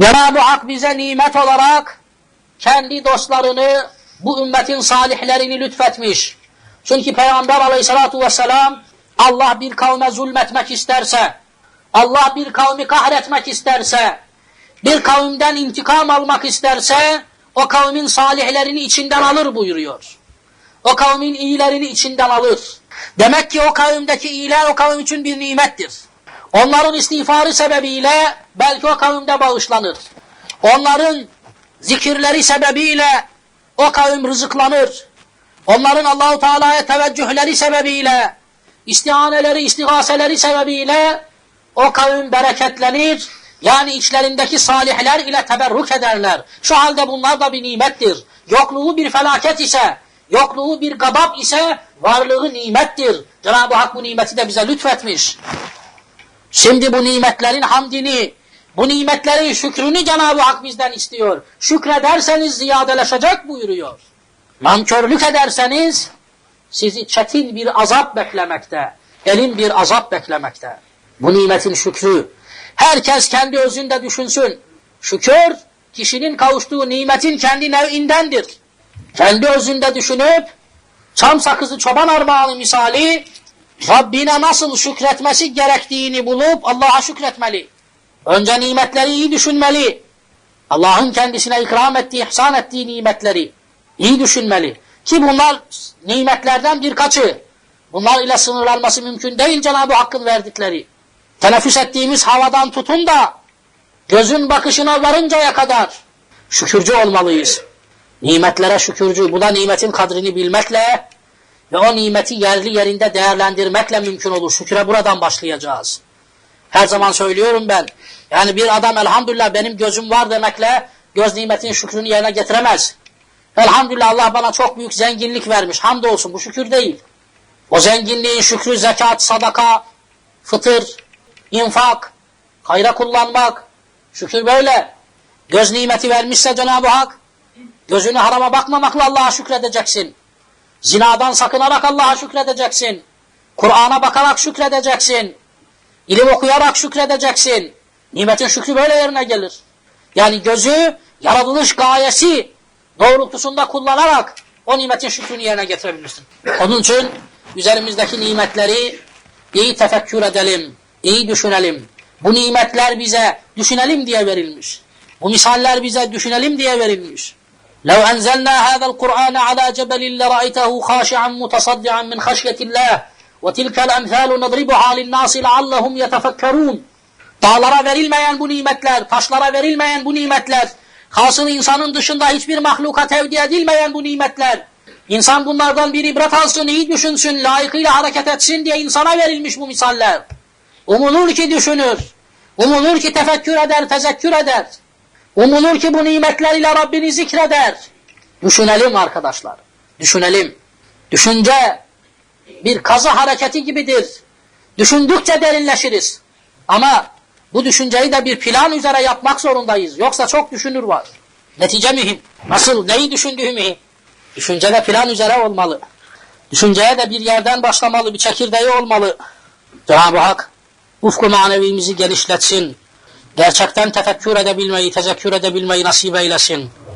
Cenab-ı Hak bize nimet olarak kendi dostlarını, bu ümmetin salihlerini lütfetmiş. Çünkü Peygamber aleyhissalatu vesselam Allah bir kavme zulmetmek isterse, Allah bir kavmi kahretmek isterse, bir kavimden intikam almak isterse, o kavmin salihlerini içinden alır buyuruyor. O kavmin iyilerini içinden alır. Demek ki o kavimdeki iyiler o kavim için bir nimettir. Onların istiğfarı sebebiyle belki o kavimde bağışlanır. Onların zikirleri sebebiyle o kavim rızıklanır. Onların Allahu Teala'ya teveccühleri sebebiyle, istihaneleri, istigaseleri sebebiyle o kavim bereketlenir. Yani içlerindeki salihler ile teberruk ederler. Şu halde bunlar da bir nimettir. Yokluğu bir felaket ise, yokluğu bir gadap ise varlığı nimettir. Cenab-ı Hak bu nimeti de bize lütfetmiş. Şimdi bu nimetlerin hamdini, bu nimetlerin şükrünü Cenab-ı Hak bizden istiyor. Şükrederseniz ziyadeleşecek buyuruyor. Nankörlük ederseniz sizi çetin bir azap beklemekte, elin bir azap beklemekte. Bu nimetin şükrü. Herkes kendi özünde düşünsün. Şükür, kişinin kavuştuğu nimetin kendi nevindendir. Kendi özünde düşünüp, çam sakızı çoban armağanı misali, Rabbine nasıl şükretmesi gerektiğini bulup Allah'a şükretmeli. Önce nimetleri iyi düşünmeli. Allah'ın kendisine ikram ettiği, ihsan ettiği nimetleri iyi düşünmeli. Ki bunlar nimetlerden birkaçı. Bunlar ile sınırlanması mümkün değil Cenab-ı Hakk'ın verdikleri. Teneffüs ettiğimiz havadan tutun da gözün bakışına varıncaya kadar şükürcü olmalıyız. Nimetlere şükürcü. Bu da nimetin kadrini bilmekle ve o nimeti yerli yerinde değerlendirmekle mümkün olur. Şükre buradan başlayacağız. Her zaman söylüyorum ben. Yani bir adam elhamdülillah benim gözüm var demekle göz nimetin şükrünü yerine getiremez. Elhamdülillah Allah bana çok büyük zenginlik vermiş. Hamdolsun bu şükür değil. O zenginliğin şükrü zekat, sadaka, fıtır, infak, hayra kullanmak. Şükür böyle. Göz nimeti vermişse Cenab-ı Hak gözünü harama bakmamakla Allah'a şükredeceksin. Zinadan sakınarak Allah'a şükredeceksin. Kur'an'a bakarak şükredeceksin. İlim okuyarak şükredeceksin. Nimetin şükrü böyle yerine gelir. Yani gözü yaratılış gayesi doğrultusunda kullanarak o nimetin şükrünü yerine getirebilirsin. Onun için üzerimizdeki nimetleri iyi tefekkür edelim, iyi düşünelim. Bu nimetler bize düşünelim diye verilmiş. Bu misaller bize düşünelim diye verilmiş. لو أنزلنا هذا القرآن على جبل لرأيته خاشعا متصدعا من خشية الله وتلك الأمثال نضربها للناس لعلهم يتفكرون Dağlara verilmeyen bu nimetler, taşlara verilmeyen bu nimetler, hasıl insanın dışında hiçbir mahluka tevdi edilmeyen bu nimetler, insan bunlardan bir ibret alsın, iyi düşünsün, layıkıyla hareket etsin diye insana verilmiş bu misaller. Umulur ki düşünür, umulur ki tefekkür eder, tezekkür eder. Umulur ki bu nimetleriyle Rabbini zikreder. Düşünelim arkadaşlar. Düşünelim. Düşünce bir kazı hareketi gibidir. Düşündükçe derinleşiriz. Ama bu düşünceyi de bir plan üzere yapmak zorundayız. Yoksa çok düşünür var. Netice mühim. Nasıl, neyi düşündüğü mühim. Düşüncede plan üzere olmalı. Düşünceye de bir yerden başlamalı, bir çekirdeği olmalı. Cenab-ı Hak ufku manevimizi genişletsin gerçekten tefekkür edebilmeyi, tezekkür edebilmeyi nasip eylesin.